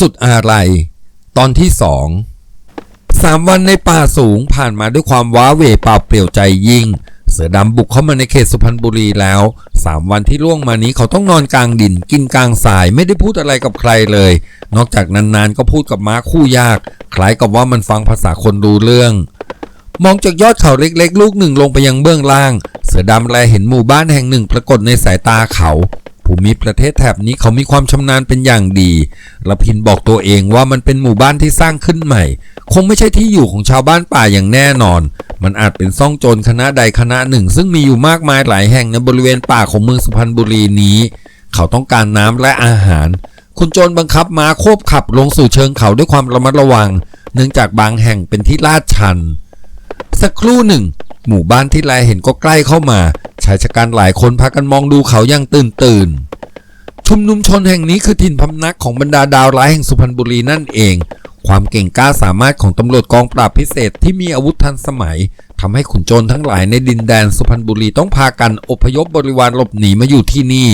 สุดอาลัยตอนที่สองสามวันในป่าสูงผ่านมาด้วยความว้าเหวเปล่าเปลี่ยวใจยิ่ง เสือดำบุกเข้ามาในเขตสุพรรณบุรีแล้วสามวันที่ล่วงมานี้เขาต้องนอนกลางดินกินกลางสายไม่ได้พูดอะไรกับใครเลย นอกจากนานๆก็พูดกับม้าคู่ยาก คล้ายกับว่ามันฟังภาษาคนดูเรื่อง มองจากยอดเขาเล็กๆ ลูกหนึ่งลงไปยังเบื้องล่าง เสือดำแลเห็นหมู่บ้านแห่งหนึ่งปรากฏในสายตาเขา ภูมิประเทศแถบนี้เขามีความชำนาญเป็นอย่างดีละพินบอกตัวเองว่ามันเป็นหมู่บ้านที่สร้างขึ้นใหม่ คงไม่ใช่ที่อยู่ของชาวบ้านป่าอย่างแน่นอน มันอาจเป็นซ่องโจรคณะใดคณะหนึ่ง ซึ่งมีอยู่มากมายหลายแห่งในบริเวณป่าของเมืองสุพรรณบุรีนี้ เขาต้องการน้ำและอาหาร คุณโจรบังคับม้าควบขับลงสู่เชิงเขาด้วยความระมัดระวัง เนื่องจากบางแห่งเป็นที่ลาดชัน สักครู่หนึ่ง หมู่บ้านที่แลเห็นก็ใกล้เข้ามาชายชะกันหลายคนพากันมองดูเขาอย่างตื่นตื่นชุมนุมชนแห่งนี้คือถิ่นพำนักของบรรดาดาวร้ายแห่งสุพรรณบุรีนั่นเอง ความเก่งกล้าสามารถของตำรวจกองปราบพิเศษที่มีอาวุธทันสมัยทำให้ขุนโจรทั้งหลายในดินแดนสุพรรณบุรีต้องพากันอพยพบริวารหลบหนีมาอยู่ที่นี่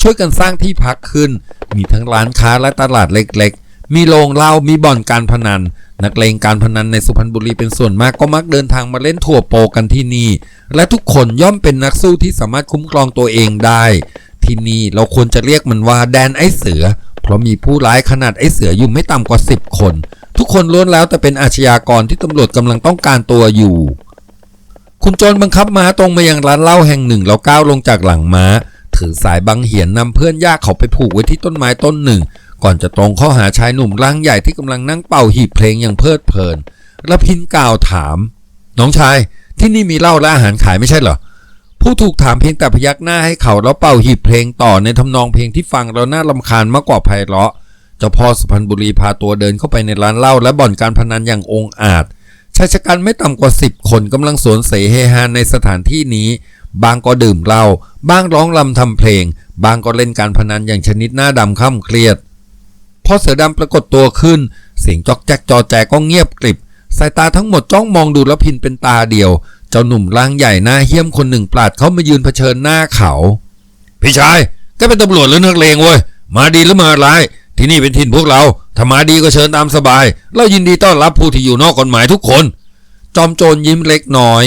ช่วยกันสร้างที่พักขึ้น มีทั้งร้านค้าและตลาดเล็กๆ มีโรงเหล้ามีบ่อนการพนัน นักเลงการพนันในสุพรรณบุรีเป็นส่วนมากก็มักเดินทางมาเล่นถั่วโปกันที่นี่ และทุกคนย่อมเป็นนักสู้ที่สามารถคุ้มครองตัวเองได้ ที่นี่เราควรจะเรียกมันว่าแดนไอ้เสือ เพราะมีผู้ร้ายขนาดไอ้เสืออยู่ไม่ต่ำกว่า 10 คน ทุกคนล้วนแล้วแต่เป็นอาชญากรที่ตำรวจกำลังต้องการตัวอยู่ คุณโจรบังคับม้าตรงมายังร้านเหล้าแห่งหนึ่งแล้วก้าวลงจากหลังม้า ถือสายบังเหียนนำเพื่อนยากเขาไปผูกไว้ที่ต้นไม้ต้นหนึ่ง ก่อนจะตรงเข้าหาชายหนุ่มร่างใหญ่ที่กำลังนั่งเป่าหีบเพลงอย่างเพลิดเพลินระพินกล่าวถาม น้องชายที่นี่มีเหล้าและอาหารขายไม่ใช่เหรอผู้ถูกถามเพียงแต่พยักหน้าให้เขาแล้วเป่าหีบเพลงต่อในทำนองเพลงที่ฟังแล้วน่ารำคาญมากกว่าไพเราะเจ้าพ่อสุพรรณบุรีพาตัวเดินเข้าไปในร้านเหล้าและบ่อนการพนันอย่างองอาจชายชะกันไม่ต่ำกว่าสิบคนกำลังสวนเสเฮฮาในสถานที่นี้ บางก็ดื่มเหล้าบางร้องรำทำเพลง บางก็เล่นการพนันอย่างชนิดหน้าดำค่ำเครียด อเสือดำปรากฏตัวขึ้น เสียงจอกแจ๊กจอแจก็เงียบกริบ สายตาทั้งหมดจ้องมองดูแล้วพินเป็นตาเดียว เจ้าหนุ่มร่างใหญ่หน้าเหี้ยมคนหนึ่งปลาดเข้ามายืนเผชิญหน้าเขา พี่ชายแกเป็นตำรวจหรือนักเลงเว้ย มาดีหรือมาร้าย ที่นี่เป็นถิ่นพวกเรา ถ้ามาดีก็เชิญตามสบาย เรายินดีต้อนรับผู้ที่อยู่นอกกฎหมายทุกคน จอมโจรยิ้มเล็กน้อย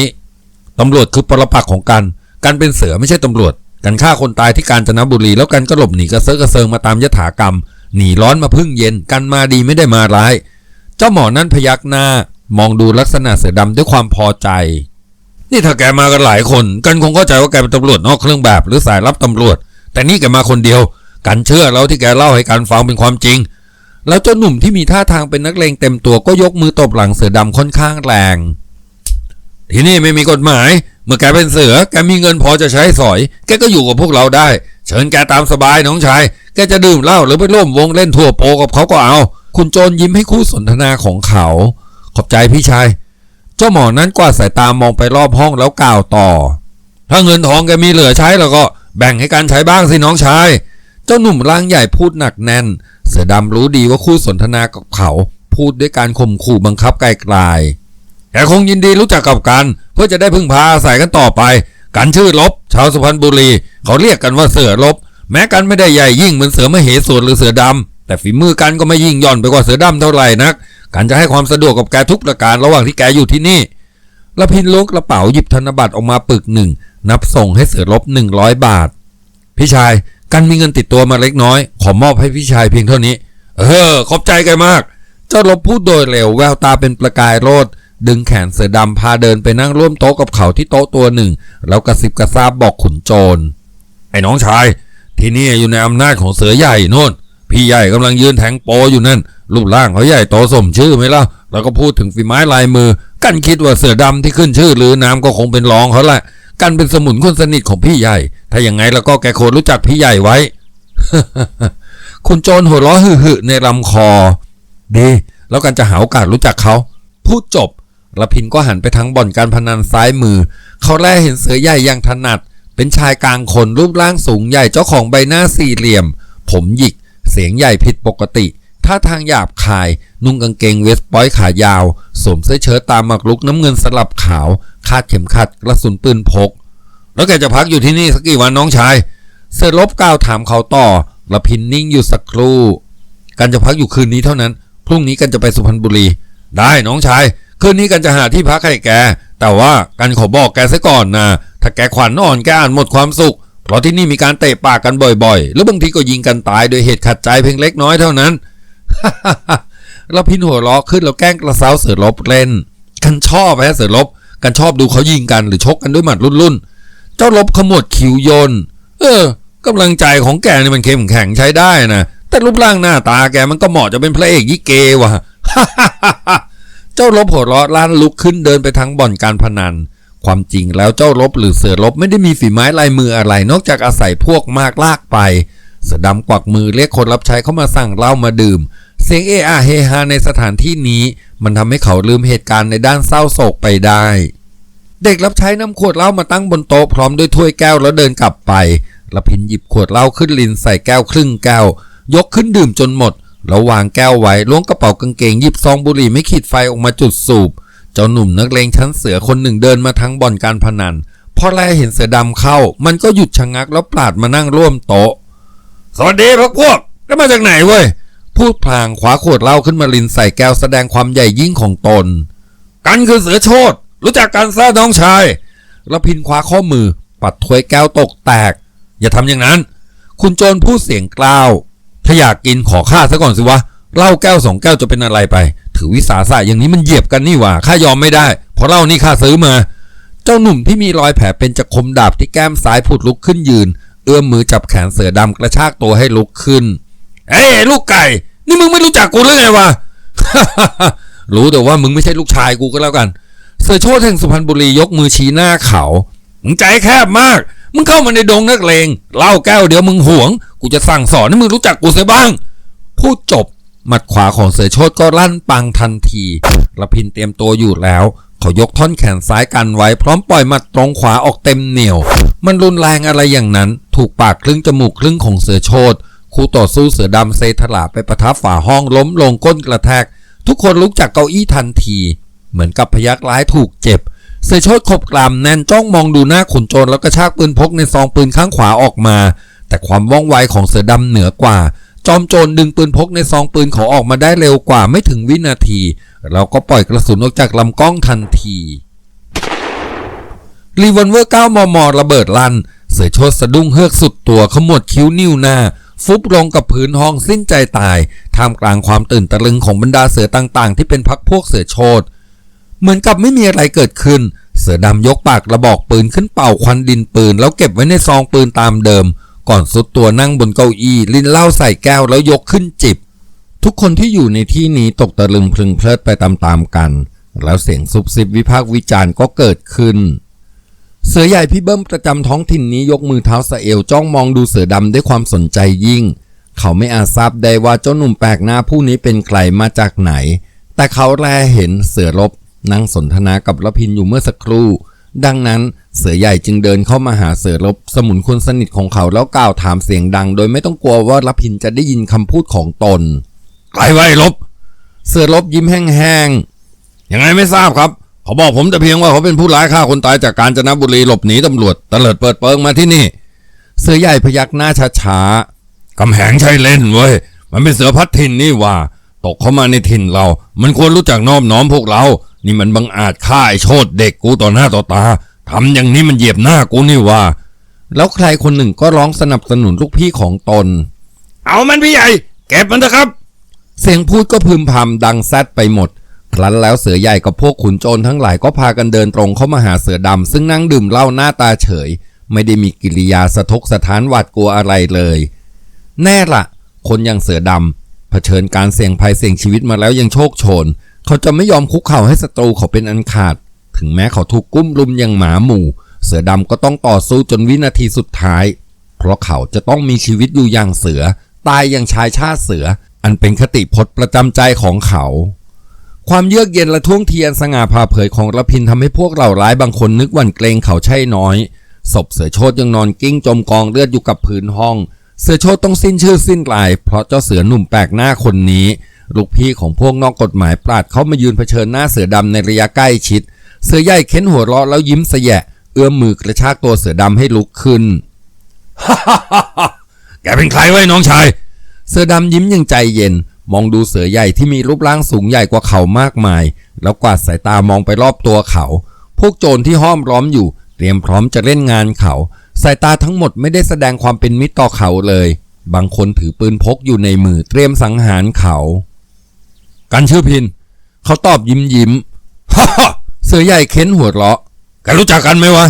ตำรวจคือปรปักษ์ของกัน กันเป็นเสือไม่ใช่ตำรวจ กันฆ่าคนตายที่กาญจนบุรีแล้วกันก็หลบหนีกระเซาะกระเซิงมาตามยถากรรม หนีร้อนมาพึ่งเย็นกันมาดีไม่ได้มาร้าย เจ้าหมอนั่นพยักหน้ามองดูลักษณะเสือดำด้วยความพอใจ นี่ถ้าแกมากันหลายคน กันคงเข้าใจว่าแกเป็นตำรวจนอกเครื่องแบบหรือสายลับตำรวจ แต่นี่แกมาคนเดียว กันเชื่อแล้วที่แกเล่าให้กันฟังเป็นความจริง แล้วเจ้าหนุ่มที่มีท่าทางเป็นนักเลงเต็มตัวก็ยกมือตบหลังเสือดำค่อนข้างแรง ที่นี่ไม่มีกฎหมาย เมื่อแกเป็นเสือ แกมีเงินพอจะใช้สอย แกก็อยู่กับพวกเราได้ เชิญแกตามสบายน้องชาย แกจะดื่มเหล้าหรือไปร่วมวงเล่นทั่วโปกับเขาก็เอา คุณโจรยิ้มให้คู่สนทนาของเขา ขอบใจพี่ชาย เจ้าหมอนั้นกวาดสายตามองไปรอบห้องแล้วกล่าวต่อ ถ้าเงินทองแกมีเหลือใช้แล้วก็แบ่งให้กันใช้บ้างสิน้องชาย เจ้าหนุ่มร่างใหญ่พูดหนักแน่น เสือดำรู้ดีว่าคู่สนทนากับเขา พูดด้วยการข่มขู่บังคับไกลๆแกคงยินดีรู้จักกับกัน เพื่อจะได้พึ่งพาอาศัยกันต่อไป กันชื่อลบ ชาวสุพรรณบุรี เขาเรียกกันว่าเสือลบ แม้กันไม่ได้ใหญ่ยิ่งเหมือนเสือมเหสวนหรือเสือดำแต่ฝีมือกันก็ไม่ยิ่งย่อนไปกว่าเสือดำเท่าไหร่นัก กันจะให้ความสะดวกกับแกทุกประการระหว่างที่แกอยู่ที่นี่ละพินล้วงกระเป๋าหยิบธนบัตรออกมาปึกหนึ่งนับส่งให้เสือลบหนึ่งร้อยบาท พี่ชายกันมีเงินติดตัวมาเล็กน้อย ขอมอบให้พี่ชายเพียงเท่านี้ เออ ขอบใจแกมาก เจ้าลบพูดโดยเร็วแววตาเป็นประกายโรด ดึงแขนเสือดำพาเดินไปนั่งร่วมโต๊ะกับเขาที่โต๊ะตัวหนึ่ง แล้วกระซิบกระซาบบอกขุนโจร ไอ้น้องชาย ที่นี่อยู่ในอำนาจของเสือใหญ่โน่น พี่ใหญ่กำลังยืนแทงโปอยู่นั่น รูปร่างเขาใหญ่โตสมชื่อไหมล่ะ แล้วก็พูดถึงฝีไม้ลายมือ กันคิดว่าเสือดำที่ขึ้นชื่อหรือน้ำก็คงเป็นรองเขาแหละ กันเป็นสมุนคนสนิทของพี่ใหญ่ ถ้าอย่างไงแล้วก็แกควรรู้จักพี่ใหญ่ไว้ คุณโจรหัวเราะหึ่ๆในลำคอ ดี แล้วกันจะหาโอกาสรู้จักเขา พูดจบ ละพินก็หันไปทางบ่อนการพนันซ้ายมือ เขาแลเห็นเสือใหญ่อย่างถนัด เป็นชายกลางคนรูปร่างสูงใหญ่เจ้าของใบหน้าสี่เหลี่ยม ผมหยิก เสียงใหญ่ผิดปกติท่าทางหยาบคาย นุ่งกางเกงเวสปอยขายาว สวมเสื้อเชิ้ตตามหมักลุกน้ำเงินสลับขาว คาดเข็มขัดกระสุนปืนพก แล้วแกจะพักอยู่ที่นี่สักกี่วันน้องชาย เสือลบกล่าวถามเขาต่อละพินนิ่งอยู่สักครู่ กันจะพักอยู่คืนนี้เท่านั้น พรุ่งนี้กันจะไปสุพรรณบุรี ได้น้องชาย คืนนี้กันจะหาที่พักให้แก แต่ว่ากันขอบอกแกซะก่อนนะ ถ้าแกขวัญอ่อนแกอ่านหมดความสุข เพราะที่นี่มีการเตะปากกันบ่อยๆหรือบางทีก็ยิงกันตายโดยเหตุขัดใจเพียงเล็กน้อยเท่านั้นแล้วพินหัวเราะขึ้นแล้วแกล้งกระเซาเสือลบเล่น กันชอบแฮะเสือลบ กันชอบดูเขายิงกันหรือชกกันด้วยหมัดรุ่นๆ เจ้าลบขมวดคิ้วยน เออกำลังใจของแกนี่มันเข้มแข็งใช้ได้นะ แต่รูปร่างหน้าตาแกมันก็เหมาะจะเป็นพระเอกยิเกว่ะ เจ้าลบหัวเราะล้านลุกขึ้นเดินไปทางบ่อนการพนัน ความจริงแล้วเจ้าลบหรือเสือลบไม่ได้มีฝีไม้ลายมืออะไร นอกจากอาศัยพวกมากลากไป เสือดำกวักมือเรียกคนรับใช้เข้ามาสั่งเหล้ามาดื่ม เสียงเออาเฮฮาในสถานที่นี้ มันทำให้เขาลืมเหตุการณ์ในด้านเศร้าโศกไปได้ เด็กรับใช้นำขวดเหล้ามาตั้งบนโต๊ะพร้อมด้วยถ้วยแก้วแล้วเดินกลับไปละพินหยิบขวดเหล้าขึ้นลินใส่แก้วครึ่งแก้วยกขึ้นดื่มจนหมด แล้ววางแก้วไว้ล้วงกระเป๋ากางเกงหยิบซองบุหรี่ไม่ขีดไฟออกมาจุดสูบ เจ้าหนุ่มนักเลงชั้นเสือคนหนึ่งเดินมาทั้งบ่อนการพนัน พอแลเห็นเสือดำเข้า มันก็หยุดชะงักแล้วปราดมานั่งร่วมโต๊ะ สวัสดีพวกพวกแล้วมาจากไหนเว้ย พูดพลางคว้าขวดเหล้าขึ้นมาลินใส่แก้วแสดงความใหญ่ยิ่งของตน กันคือเสือโชดรู้จักกันซะน้องชายแล้วพินคว้าข้อมือ ปัดถ้วยแก้วตกแตก อย่าทำอย่างนั้น คุณโจรพูดเสียงกล้าว ถ้าอยากกินขอข้าซะก่อนสิวะเหล้าแก้วสองแก้วจะเป็นอะไรไป ถือวิสาสะอย่างนี้มันเหยียบกันนี่หว่าข้ายอมไม่ได้ เพราะเหล้านี่ข้าซื้อมา เจ้าหนุ่มที่มีรอยแผลเป็นจากคมดาบที่แก้มซ้ายผุดลุกขึ้นยืน เอื้อมมือจับแขนเสือดำกระชากตัวให้ลุกขึ้น เอ้ยลูกไก่ นี่มึงไม่รู้จักกูหรือไงวะรู้แต่ว่ามึงไม่ใช่ลูกชายกูก็แล้วกัน เสือโชดแห่งสุพรรณบุรียกมือชี้หน้าเขามึงใจแคบมาก มึงเข้ามาในดงนักเลงเหล้าแก้วเดียวมึงหวง กูจะสั่งสอนให้มึงรู้จักกูเสียบ้าง พูดจบ หมัดขวาของเสือโชดก็ลั่นปังทันทีละพินเตรียมตัวอยู่แล้วเขายกท่อนแขนซ้ายกันไว้พร้อมปล่อยหมัดตรงขวาออกเต็มเหนียว มันรุนแรงอะไรอย่างนั้น ถูกปากครึ่งจมูกครึ่งของเสือโชดคู่ต่อสู้เสือดำเซถลาไปประทับฝาห้องล้มลงก้นกระแทก ทุกคนลุกจากเก้าอี้ทันที เหมือนกับพยักร้ายถูกเจ็บ เสือโชดขบกรามแน่นจ้องมองดูหน้าขุนโจรแล้วกระชากปืนพกในซองปืนข้างขวาออกมา แต่ความว่องไวของเสือดำเหนือกว่า จอมโจรดึงปืนพกในซองปืนเขาออกมาได้เร็วกว่าไม่ถึงวินาทีแล้วก็ปล่อยกระสุนออกจากลำกล้องทันทีรีวอลเวอร์9มม ระเบิดลั่น เสือโชดสะดุ้งเฮือกสุดตัวขมวดคิ้วนิ้วหน้า ฟุบลงกับพื้นห้องสิ้นใจตาย ท่ามกลางความตื่นตะลึงของบรรดาเสือต่างๆ ที่เป็นพักพวกเสือโชด เหมือนกับไม่มีอะไรเกิดขึ้น เสือดำยกปากระบอกปืนขึ้นเป่าควันดินปืน แล้วเก็บไว้ในซองปืนตามเดิม ก่อนสุดตัวนั่งบนเก้าอี้ลิ้นเหล้าใส่แก้วแล้วยกขึ้นจิบ ทุกคนที่อยู่ในที่นี้ตกตะลึงพลึงเพลิดไปตามๆกัน แล้วเสียงซุบซิบวิพากษ์วิจารณ์ก็เกิดขึ้น เสือใหญ่พี่เบิ้มประจำท้องถิ่นนี้ยกมือเท้าสะเอวจ้องมองดูเสือดำด้วยความสนใจยิ่ง เขาไม่อาจทราบได้ว่าเจ้าหนุ่มแปลกหน้าผู้นี้เป็นใครมาจากไหนแต่เขาแลเห็นเสือรบ นั่งสนทนากับละพินอยู่เมื่อสักครู่ ดังนั้นเสือใหญ่จึงเดินเข้ามาหาเสือรบสมุนคนสนิทของเขาแล้วกล่าวถามเสียงดัง โดยไม่ต้องกลัวว่าละพินจะได้ยินคำพูดของตนใครไว้ลบ เสือรบยิ้มแห้งๆยังไงไม่ทราบครับเขาบอกผมแต่เพียงว่าเขาเป็นผู้ร้ายฆ่าคนตายจากการจนบุรีหลบหนีตำรวจตะเลิดเปิดเปิงมาที่นี่ เสือใหญ่พยักหน้าช้าๆกำแหงใช่เล่นเว้ยมันเป็นเสือพัดถิ่นนี่ว่า ตกเข้ามาในถิ่นเรา มันควรรู้จักนอบน้อมพวกเรา นี่มันบังอาจฆ่าไอ้โชดเด็กกูต่อหน้าต่อตาทำอย่างนี้มันเหยียบหน้ากูนี่ว่า แล้วใครคนหนึ่งก็ร้องสนับสนุนลูกพี่ของตน เอามันพี่ใหญ่เก็บมันเถอะครับ เสียงพูดก็พึมพำดังแซดไปหมด ครั้นแล้วเสือใหญ่กับพวกขุนโจรทั้งหลายก็พากันเดินตรงเข้ามาหาเสือดำซึ่งนั่งดื่มเหล้าหน้าตาเฉย ไม่ได้มีกิริยาสะทกสะท้านหวาดกลัวอะไรเลย แน่ละคนอย่างเสือดำเผชิญการเสี่ยงภัยเสี่ยงชีวิตมาแล้วยังโชคโชน เขาจะไม่ยอมคุกเข่าให้ศัตรูเขาเป็นอันขาด ถึงแม้เขาถูกกุ้มลุมอย่างหมาหมู่ เสือดำก็ต้องต่อสู้จนวินาทีสุดท้าย เพราะเขาจะต้องมีชีวิตอยู่อย่างเสือ ตายอย่างชายชาติเสือ อันเป็นคติพจน์ประจำใจของเขา ความเยือกเย็นและท่วงเทียนสง่าผ่าเผยของระพินทำให้พวกเหล่าร้ายบางคนนึกหวั่นเกรงเขาใช่น้อยศพเสือโชดยังนอนกิ้งจมกองเลือดอยู่กับพื้นห้อง เสือโชดต้องสิ้นชื่อสิ้นลาย เพราะเจ้าเสือหนุ่มแปลกหน้าคนนี้ ลูกพี่ของพวกนอกกฎหมายปราดเขามายืนเผชิญหน้าเสือดำในระยะใกล้ชิด เสือใหญ่เค้นหัวเราะแล้วยิ้มสะแยะ เอื้อมมือกระชากตัวเสือดำให้ลุกขึ้นฮ่าฮ่แกเป็นใครไว้น้องชาย เสือดำยิ้มอยังใจเย็น มองดูเสือใหญ่ที่มีรูปร่างสูงใหญ่กว่าเขามากมาย แล้วกวาดสายตามองไปรอบตัวเขา พวกโจรที่ห้อมล้อมอยู่ เตรียมพร้อมจะเล่นงานเขา สายตาทั้งหมดไม่ได้แสดงความเป็นมิตรต่อเขาเลย บางคนถือปืนพกอยู่ในมือเตรียมสังหารเขา กันชื่อพิน เขาตอบยิ้มยิ้มฮ่าเสือใหญ่เค้นหัวเราะแกรู้จักกันไหมวะ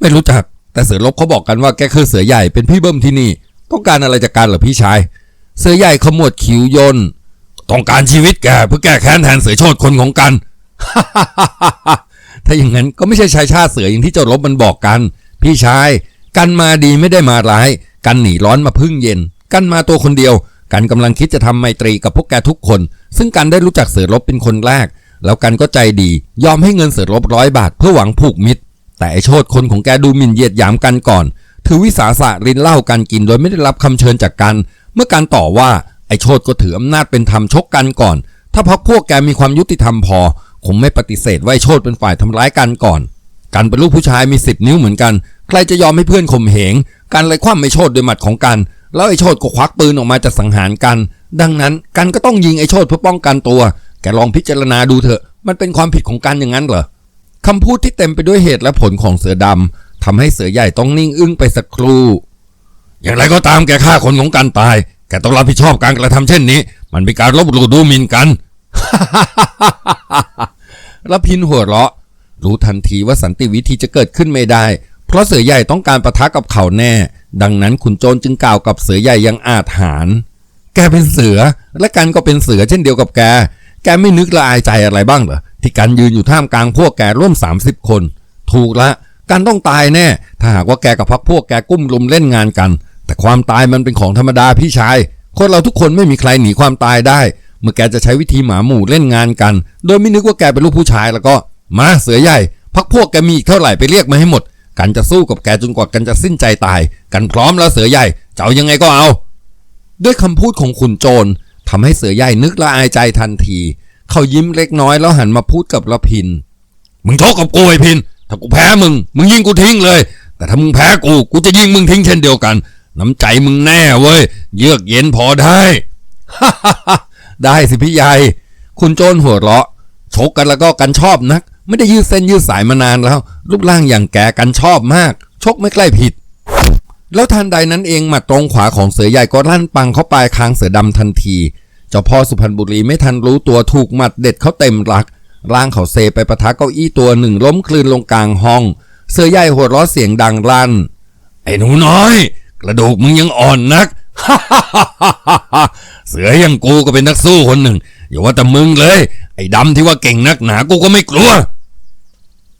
ไม่รู้จัก แต่เสือลบเขาบอกกันว่าแกคือเสือใหญ่เป็นพี่เบิ้มที่นี่ ต้องการอะไรจากการเหรอพี่ชาย เสือใหญ่ขมวดคิ้วย่นต้องการชีวิตแกเพื่อแก้แค้นแทนเสือโชดคนของกันถ้าอย่างนั้นก็ไม่ใช่ชายชาติเสืออย่างที่เจ้าลบมันบอกกัน พี่ชาย กันมาดีไม่ได้มาร้าย กันหนีร้อนมาพึ่งเย็น กันมาตัวคนเดียว กันกำลังคิดจะทำไมตรีกับพวกแกทุกคน ซึ่งกันได้รู้จักเสือลบเป็นคนแรก แล้วกันก็ใจดี ยอมให้เงินเสือลบร้อยบาทเพื่อหวังผูกมิตร แต่ไอโชดคนของแกดูหมิ่นเหยียดหยามกันก่อน ถือวิสาสะรินเหล้ากันกินโดยไม่ได้รับคำเชิญจากกัน เมื่อการต่อว่าไอโชดก็ถืออำนาจเป็นธรรมชกกันก่อน ถ้าพักพวกแกมีความยุติธรรมพอคงไม่ปฏิเสธว่าไอโชดเป็นฝ่ายทำร้ายกันก่อน กันเป็นลูกผู้ชายมีสิบนิ้วเหมือนกันใครจะยอมให้เพื่อนข่มเหง กันเลยคว่ำไอโชดด้วยหมัดของกัน แล้วไอโชดก็ควักปืนออกมาจะสังหารกัน ดังนั้นกันก็ต้องยิงไอโชดเพื่อป้องกันตัว แกลองพิจารณาดูเถอะ มันเป็นความผิดของกันอย่างนั้นเหรอคำพูดที่เต็มไปด้วยเหตุและผลของเสือดำทำให้เสือใหญ่ต้องนิ่งอึ้งไปสักครู่ อย่างไรก็ตามแกฆ่าคนของกันตาย แกต้องรับผิดชอบการกระทำเช่นนี้ มันเป็นการลบหลู่ดูหมิ่นกันแล้วพินหัวเราะ รู้ทันทีว่าสันติวิธีจะเกิดขึ้นไม่ได้ เพราะเสือใหญ่ต้องการประทะกับเขาแน่ ดังนั้นขุนโจรจึงกล่าวกับเสือใหญ่อยังอาจหาร แกเป็นเสือ และกันก็เป็นเสือเช่นเดียวกับแก แกไม่นึกละอายใจอะไรบ้างเหรอ ที่กันยืนอยู่ท่ามกลางพวกแกร่วม 30 คน ถูกละ กันต้องตายแน่ ถ้าหากว่าแกกับพักพวกแกกุ้มลุมเล่นงานกัน แต่ความตายมันเป็นของธรรมดาพี่ชาย คนเราทุกคนไม่มีใครหนีความตายได้ เมื่อแกจะใช้วิธีหมาหมู่เล่นงานกัน โดยไม่นึกว่าแกเป็นลูกผู้ชายแล้วก็ มาเสือใหญ่ พักพวกแกมีอีกเท่าไหร่ไปเรียกมาให้หมด กันจะสู้กับแกจนกว่ากันจะสิ้นใจตาย กันพร้อมแล้วเสือใหญ่จะเอายังไงก็เอา ด้วยคำพูดของขุนโจรทำให้เสือใหญ่นึกละอายใจทันที เขายิ้มเล็กน้อยแล้วหันมาพูดกับละพิน มึงชกกับกูไอ้พิน ถ้ากูแพ้มึง มึงยิงกูทิ้งเลย แต่ถ้ามึงแพ้กู กูจะยิงมึงทิ้งเช่นเดียวกัน น้ำใจมึงแน่เว้ย เยือกเย็นพอได้ ฮ่าฮ่ได้สิพี่ใหญ่ คุณโจรหัวเราะชกกันแล้วก็กันชอบนัก ไม่ได้ยืดเส้นยืดสายมานานแล้ว รูปร่างอย่างแกกันชอบมาก ชกไม่ใกล้ผิด แล้วทันใดนั้นเองหมัดตรงขวาของเสือใหญ่ก็ลั่นปังเข้าปลายคางเสือดำทันที เจ้าพ่อสุพรรณบุรีไม่ทันรู้ตัวถูกหมัดเด็ดเขาเต็มรัก ร่างเขาเซไปประทะเก้าอี้ตัวหนึ่งล้มคลืนลงกลางห้อง เสือใหญ่หัวเราะเสียงดังลั่น ไอ้หนูน้อย กระดูกมึงยังอ่อนนักเสืออยังกูก็เป็นนักสู้คนหนึ่งอย่าว่าแต่มึงเลย ไอ้ดำที่ว่าเก่งนักหนากูก็ไม่กลัว